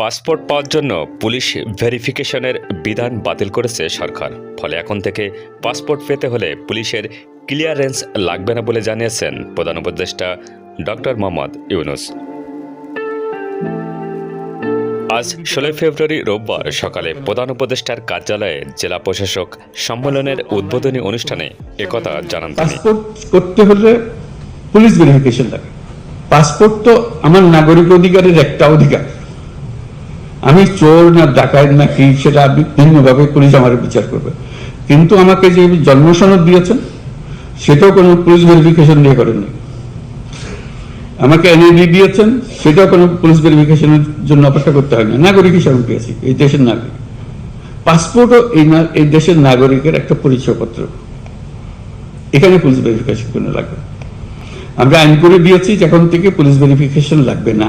Passport পাওয়ার জন্য police ভেরিফিকেশনের বিধান বাতিল করেছে সরকার। ফলে এখন থেকে পাসপোর্ট পেতে হলে পুলিশের ক্লিয়ারেন্স লাগবে না বলে জানিয়েছেন প্রধান উপদেষ্টা ডক্টর মোহাম্মদ ইউনুস। আজ ষোলোই ফেব্রুয়ারি রোববার সকালে প্রধান উপদেষ্টার কার্যালয়ে জেলা প্রশাসক সম্মেলনের উদ্বোধনী অনুষ্ঠানে একথা জানান পাসপোর্ট করতে হলে পুলিশ ভেরিফিকেশন লাগে। পাসপোর্ট তো আমার নাগরিক অধিকারের একটা অধিকার। আমি চোর না ডাকাত না কি, সেটা ভিন্নভাবে পুলিশ আমার বিচার করবে। কিন্তু আমাকে যে জন্ম সনদ দিয়েছেন, সেটাও কোনো পুলিশ ভেরিফিকেশন দিয়ে করেননি। আমাকে এনএডি দিয়েছেন, সেটাও কোনো পুলিশ ভেরিফিকেশনের জন্য অপেক্ষা করতে হয় না নাগরিক হিসাবে পেয়েছি, এই দেশের নাগরিক। পাসপোর্টও এই এই দেশের নাগরিকের একটা পরিচয়পত্র। এখানে পুলিশ ভেরিফিকেশন কোনো লাগবে আমরা আইন করে দিয়েছি যখন থেকে পুলিশ ভেরিফিকেশন লাগবে না।